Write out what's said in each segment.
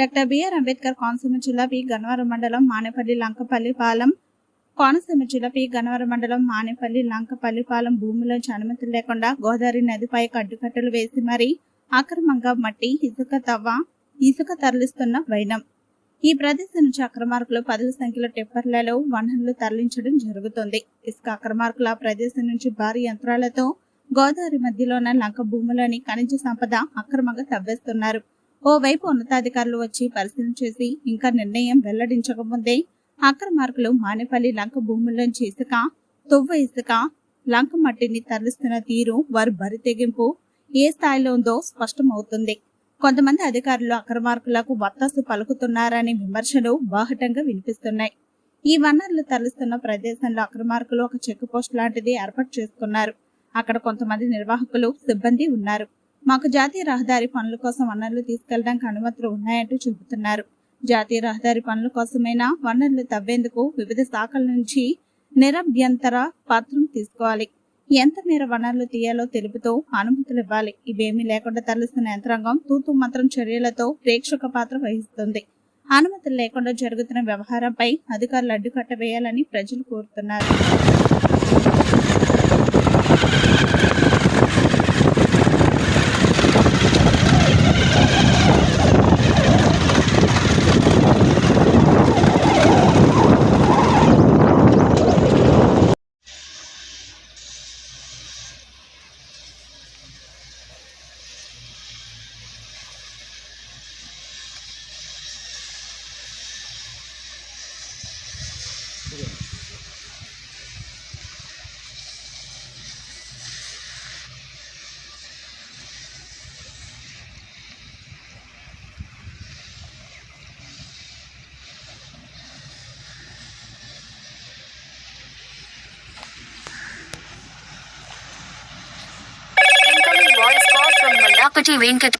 Doctor BR Ambedkar Konaseema జిల్లా P. Gannavaram మండలం మానేపల్లి లంకపల్లి పాలెం. కోనసీమ జిల్లా పి. గన్నవరం మండలం మానేపల్లి లంకపల్లి పాలెం భూమిలోంచి అనుమతులు లేకుండా గోదావరి నదిపై కడ్డుకట్టలు వేసి మరీ అక్రమంగా మట్టి ఇసుక తవ్వ ఇసుక తరలిస్తున్న వైనం. ఈ ప్రదేశం నుంచి అక్రమార్కులు పదుల సంఖ్యలో టిప్పర్లలో వనరులు తరలించడం జరుగుతుంది. ఇసుక అక్రమార్కుల ప్రదేశం నుంచి భారీ యంత్రాలతో గోదావరి మధ్యలోన లంక భూములోని ఖనిజ సంపద అక్రమంగా తవ్వేస్తున్నారు. ఓవైపు ఉన్నతాధికారులు వచ్చి పరిశీలన చేసి ఇంకా నిర్ణయం వెల్లడించకముందే అక్రమార్కులు మానేపల్లి లంక భూముల్లోంచి ఇసుక తువ్వ ఇసుక లంక మట్టిని తరలిస్తున్న తీరు వారి బరి తెగింపు ఏ స్థాయిలో ఉందో స్పష్టమవుతుంది. కొంతమంది అధికారులు అక్రమార్కులకు వత్తాసు పలుకుతున్నారనే విమర్శలు బాహటంగా వినిపిస్తున్నాయి. ఈ వనరులు తరలిస్తున్న ప్రదేశంలో అక్రమార్కులు ఒక చెక్ పోస్ట్ లాంటిది ఏర్పాటు చేసుకున్నారు. అక్కడ కొంతమంది నిర్వాహకులు సిబ్బంది ఉన్నారు. మాకు జాతీయ రహదారి పనుల కోసం వనరులు తీసుకెళ్ళడానికి అనుమతులు ఉన్నాయంటూ చెబుతున్నారు. జాతీయ రహదారి పనుల కోసమైనా వనరులు తవ్వేందుకు వివిధ శాఖల నుంచి నిరభ్యంతర పత్రం తీసుకోవాలి. ఎంత మేర వనరులు తీయాలో తెలుపుతూ అనుమతులు ఇవ్వాలి. ఇవేమీ లేకుండా తరలిస్తున్న యంత్రాంగం తూతు మంత్రం చర్యలతో ప్రేక్షక పాత్ర వహిస్తుంది. అనుమతులు లేకుండా జరుగుతున్న వ్యవహారంపై అధికారులు అడ్డుకట్ట వేయాలని ప్రజలు కోరుతున్నారు. Incoming voice call from Malapati Venkat.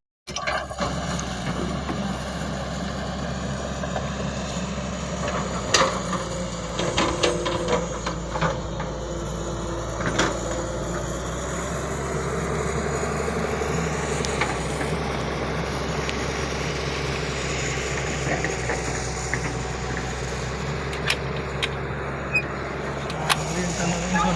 Ayan, tama.